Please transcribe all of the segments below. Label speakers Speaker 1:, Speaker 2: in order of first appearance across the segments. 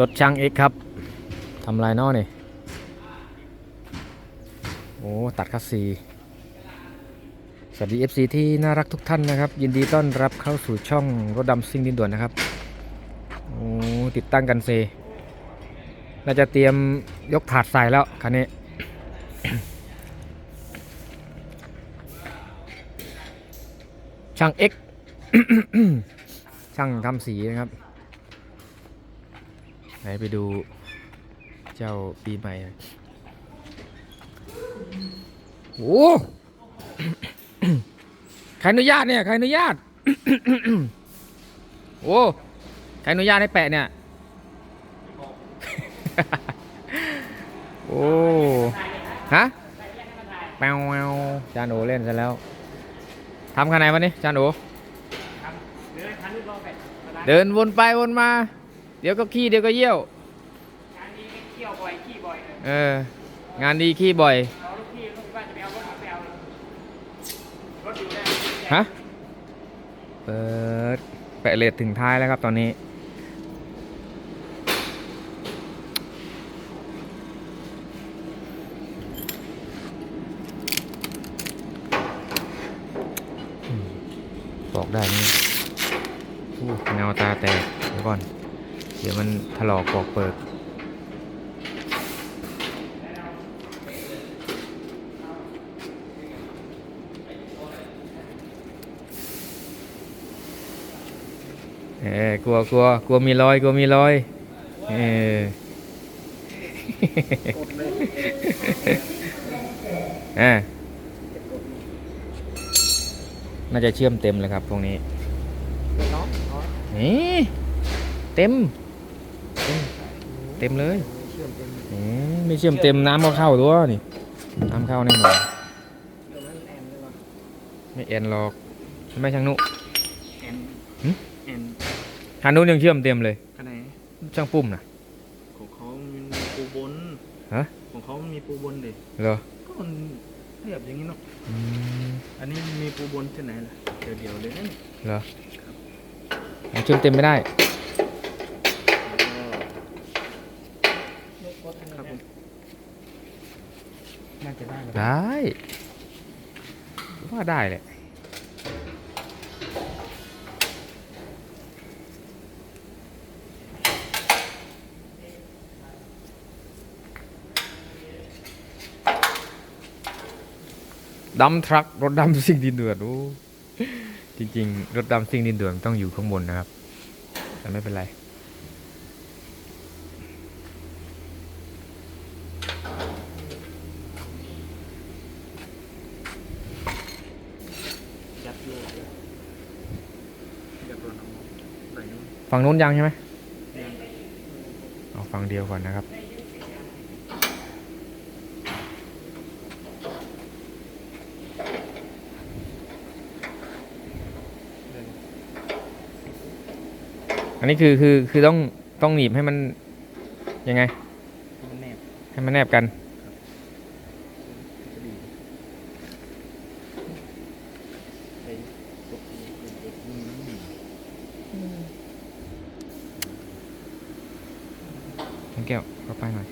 Speaker 1: รถช่างเอ็กครับทำลายนอนี่โอ้ตัดคัสซีสวัสดี FC ที่น่ารักทุกท่านนะครับ ยินดีต้อนรับเข้าสู่ช่องรถดำซิ่งดินด่วนนะครับโอ้ติดตั้งกันเซน่าจะเตรียมยกถาดใส่แล้วคันนี้ช่าง X ช่างทำสีนะครับ ไหนไปดูเจ้าปีใหม่หน่อยโอ้ใครอนุญาตเนี่ยใครอนุญาต โอ้ใครอนุญาตให้แปะเนี่ย โอ้ ฮะแปวแววจานโอเล่นซะแล้วทำขนาดไหนวันนี้จานโอเดินวนไปวนมา เดี๋ยวก็ขี้เดี๋ยวก็เยี่ยว
Speaker 2: งานนี้เที่ยวบ่อยขี้บ่อยเลย
Speaker 1: เออ งานดีขี้บ่อย
Speaker 2: เอาลูกพี่ลูกบ้านจะไปเอารถมาไปเอาเลยรถอยู่ได้
Speaker 1: ฮะ เปิดแปะเลทถึงท้ายแล้วครับตอนนี้อืมบอกได้นี่อู้แนวตาแตกเดี๋ยวก่อน เดี๋ยวมันถลอกปอกเปิด เออกลัวกลัวกลัวมีรอยกลัวมีรอย เอออ่าน่าจะเชื่อมเต็มเลยครับพวกนี้
Speaker 2: น้อง
Speaker 1: นี่เต็มเต็ม เต็มเลย
Speaker 2: เชื่อมเป็น
Speaker 1: อืมไม่เชื่อมเต็มน้ำก็เข้าตัวนี่น้ำเข้าในหมด
Speaker 2: ตรงนั้นแอนเลยว่ะ
Speaker 1: ไม่เอ็นหรอกใช่ไหมช่างนุ
Speaker 2: แอน
Speaker 1: หึ
Speaker 2: แอน
Speaker 1: ช่างนุยังเชื่อมเต็มเลย
Speaker 2: ขนาดไหน
Speaker 1: ช่างปุ้มนะ
Speaker 2: ของเขามันมีปูบน
Speaker 1: ฮะ
Speaker 2: ของเขามันมีปูบนดิ
Speaker 1: เหรอ
Speaker 2: ก็มันเรียบอย่างนี้เนาะ
Speaker 1: อืม
Speaker 2: อันนี้มันมีปูบนที่ไหนล่ะเดี๋ยวเดี๋ยวๆเลยนะนี่
Speaker 1: เหรอยังเชื่อมเต็มไม่ได้
Speaker 2: แล้วก็ครับผมน่าจะ ได้ ว่า
Speaker 1: ได้แหละดำทรัครถดำซิ่งดินเดือดโอ้จริง ๆ รถดำซิ่งดินเดือดต้องอยู่ข้างบนนะครับ แต่ไม่เป็นไร
Speaker 2: ยัดเลยยัดตัวน้องไหนนู้น
Speaker 1: ฝั่งนู้นยังใช่ไหม
Speaker 2: ยัง
Speaker 1: เอาฝั่งเดียวก่อนนะครับ
Speaker 2: เดิน
Speaker 1: อันนี้คือคือคือต้องต้องหนีบให้มันยังไง
Speaker 2: มันแนบ
Speaker 1: ให้มันแนบกัน
Speaker 2: จะดีไปตกนี้ตกนี้อืม
Speaker 1: ทั้งแก้วเข้า ไปหน่อย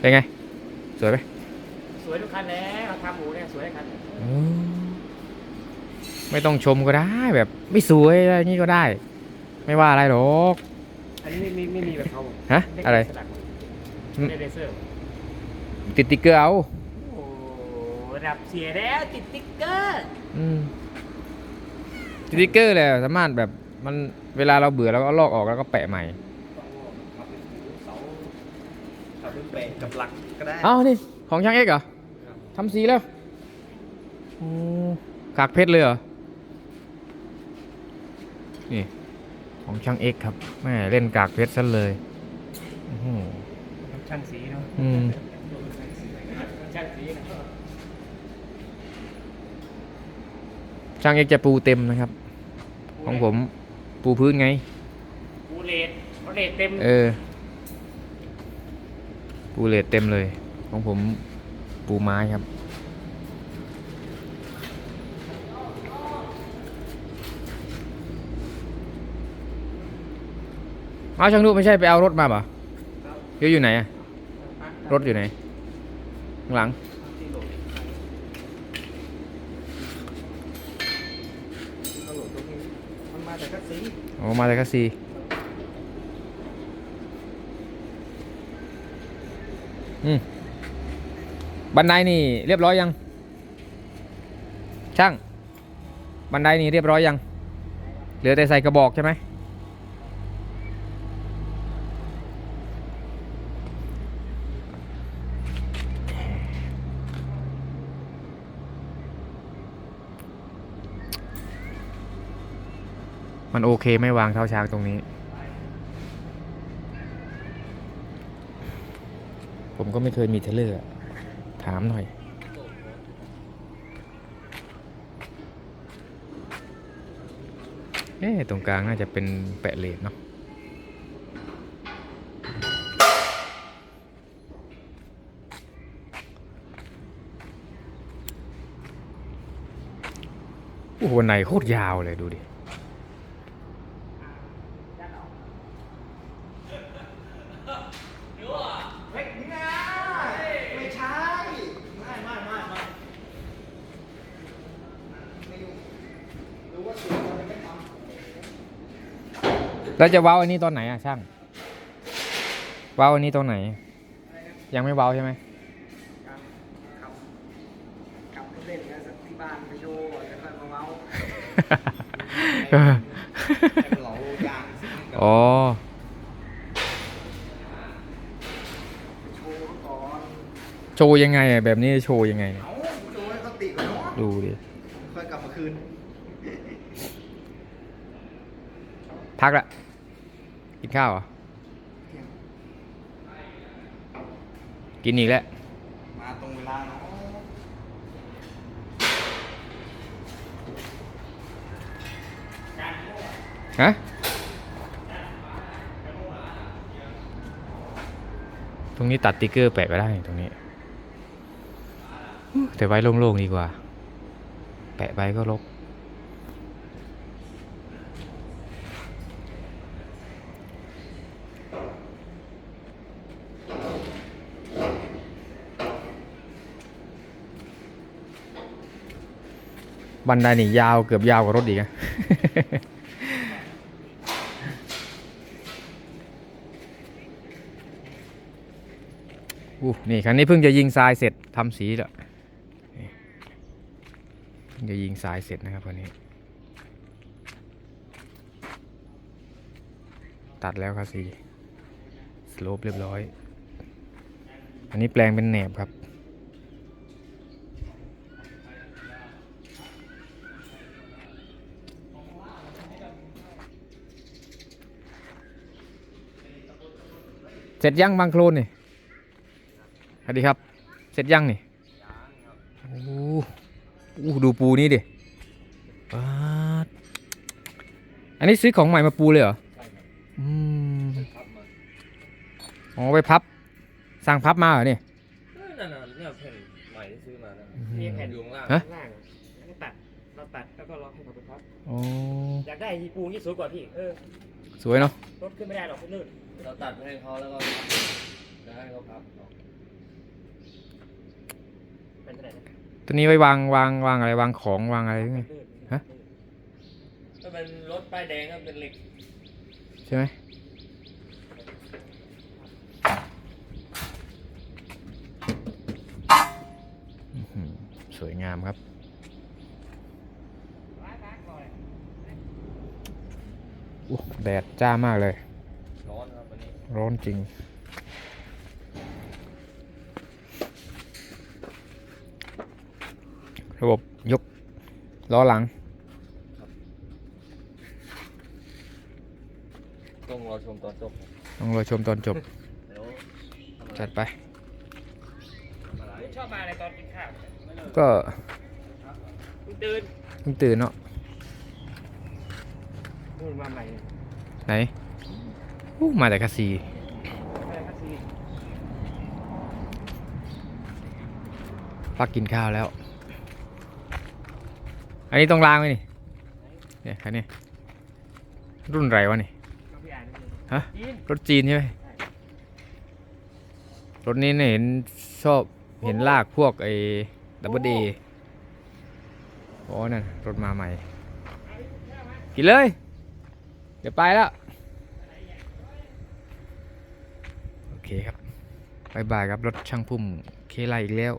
Speaker 1: เป็นไง สวยไหม
Speaker 2: สวยทุกคันแล้วทำหมูเนี่ยสวยทุกคัน
Speaker 1: อืมไม่ต้องชมก็ได้แบบ ไม่สวยอะไรอย่างนี้ก็ได้ ไม่ว่าอะไรหรอก
Speaker 2: อันนี้ไม่ไม่ไม่มีแบบเขา
Speaker 1: ฮะอะไร
Speaker 2: สลัก
Speaker 1: อืม
Speaker 2: ไม่ได้เซอร์
Speaker 1: ติดติ๊กเกอร์เอา
Speaker 2: โอ้ดับเสียแล้วติดติ๊กเกอร์
Speaker 1: อืมติดติ๊กเกอร์เลยสามารถแบบมันเวลาเราเบื่อเราก็ลอกออกแล้วก็แปะใหม่
Speaker 2: เสา เสาเป็นเปะกับหลักก็ได้
Speaker 1: เอ้านี่ของช่างเอกเหรอทำสีแล้วโอ้กากเพชรเลยเหรอ นี่ ของช่างเอกครับแม่เล่นกากเพชรซะเลยอื้อหือ
Speaker 2: ช่างสีเนาะ
Speaker 1: อืม
Speaker 2: ช่างสีนะ
Speaker 1: ช่างเอกจะปูเต็มนะครับ ของผมปูพื้นไง
Speaker 2: ปูเลดปูเลดเต็ม
Speaker 1: เออ ปูเลตเต็มเลย ของผมปูไม้ครับ เอาช่างนุไม่ใช่ไปเอารถมาป่ะเดี๋ยวอยู่ไหนอะรถอยู่ไหน ข้างหลัง
Speaker 2: โหลดก็โหลดตรงนี้มาจากคัสซี
Speaker 1: อ๋อมาเลยคัสซี อืมบันไดนี่เรียบร้อยยัง ช่าง บันไดนี่เรียบร้อยยัง เหลือแต่ใส่กระบอกใช่ไหมมันโอเคไม่วางเท้าช้างตรงนี้ ผมก็ไม่เคยมีเทเลอร์อะถามหน่อย เอ๊ะตรงกลางน่าจะเป็นแปะเลดเนาะโอ้โหในโคตรยาวเลยดูดิ
Speaker 2: เฮ้ยนี่ไงไม่ใช่ ไม่ไม่ไม่ไม่ไม่ยุ่งรู้ว่าเสียเราไม่ทำ
Speaker 1: แล้วจะเว้าอันนี้ตอนไหนอะช่าง เว้าอันนี้ตอนไหน ยังไม่เว้าใช่ไหม
Speaker 2: ครับครับกลับไปเล่นกันสักที่บ้านไปโชว์ก่อนแล้วค่อยมาเมาส์ให้เราอย่างสิ
Speaker 1: อ๋อ
Speaker 2: โชว์เขาก่อน
Speaker 1: โชว์ยังไงอะแบบนี้โชว์ยังไงเนี่ย
Speaker 2: เอาโชว์ให้เขาติดก่อนเนาะ
Speaker 1: ดูดิ
Speaker 2: ค่อยกลับมาคืน
Speaker 1: พักละ กินข้าวเหรอ กินอีกแล้ว
Speaker 2: มาตรงเวลาเนาะ
Speaker 1: ฮะตรงนี้ตัดติ๊กเกอร์แปะไปได้ตรงนี้ แต่ไว้โล่งๆดีกว่า แปะไปก็ลบ บันไดนี่ยาวเกือบยาวกว่ารถอีกอะอู้นี่คันนี้เพิ่งจะยิงทรายเสร็จทำสีแล้วจะยิงทรายเสร็จนะครับคันนี้ ตัดแล้วครับสีสโลปเรียบร้อย อันนี้แปลงเป็นแหนบครับ สร็จยังบางโคลนนี่สวัสดีครับ เสร็จยังนี่โอ้โหอู้ดูปูนี่ดิป๊าดอันนี้ซื้อของใหม่มาปูเลยเหรออืมอ๋อไปพับ สั่งพับมาเหรอเนี่ย
Speaker 3: นั่นน่ะเนี่ยแผ่นใหม่ที่ซื้อมานั่น
Speaker 1: อืม
Speaker 3: นี่แผ่นอยู่ข้างล่าง
Speaker 1: ฮะ
Speaker 3: ข้างล่างแล้วก็ตัดเราตัดแล้วก็ล็อกให้เขาไปพับ
Speaker 1: อ๋อ
Speaker 3: อยากได้ทีปูที่สวยกว่าพี่เออ
Speaker 1: สวยเนาะ
Speaker 3: รถขึ้นไม่ได้หรอกขึ้นลื่น เราตัดไปให้เขาแล้วก็แล้วให้เขาพับเป็นเท่าไหร่นะ
Speaker 1: ตัวนี้ไว้วางวางวางอะไรวางของวางอะไรไง
Speaker 3: ลื่น
Speaker 1: ฮะ
Speaker 3: ถ้าเป็นรถป้ายแดงก็เป็นเหล็ก
Speaker 1: ใช่ไหมอื้อหือสวยงามครับ โอ้แดดจ้ามากเลย
Speaker 3: ร้อนค รับวันนี้
Speaker 1: ร้อนจริง ระบบยกล้อหลัง
Speaker 3: ต้องรอชมตอนจบ
Speaker 1: ต้องรอชมตอนจบ
Speaker 3: เดี๋ยว
Speaker 1: จัดไป
Speaker 3: ชอบมาอะไรตอนกินข้าว
Speaker 1: ก็
Speaker 3: คุณตื่น
Speaker 1: เพิ่งตื่นเนาะ
Speaker 3: นู่นมาใหม่เนี่ย
Speaker 1: ไหน อู้มาแต่คาซีพักกินข้าวแล้ว อันนี้ต้องล้างไหมนี่ เนี่ยคันนี้รุ่นไรวะนี่ ฮะ รถจีนใช่ไหมรถนี้เนี่ยเห็นชอบเห็นลากพวกไอ้ดับเบิลเดอ๋อนั่นรถมาใหม่ กินเลย เดี๋ยวไปแล้ว โอเค ครับบายบายครับ รถช่างพุ่มเคไลอีกแล้ว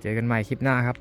Speaker 1: เจอกันใหม่คลิปหน้าครับ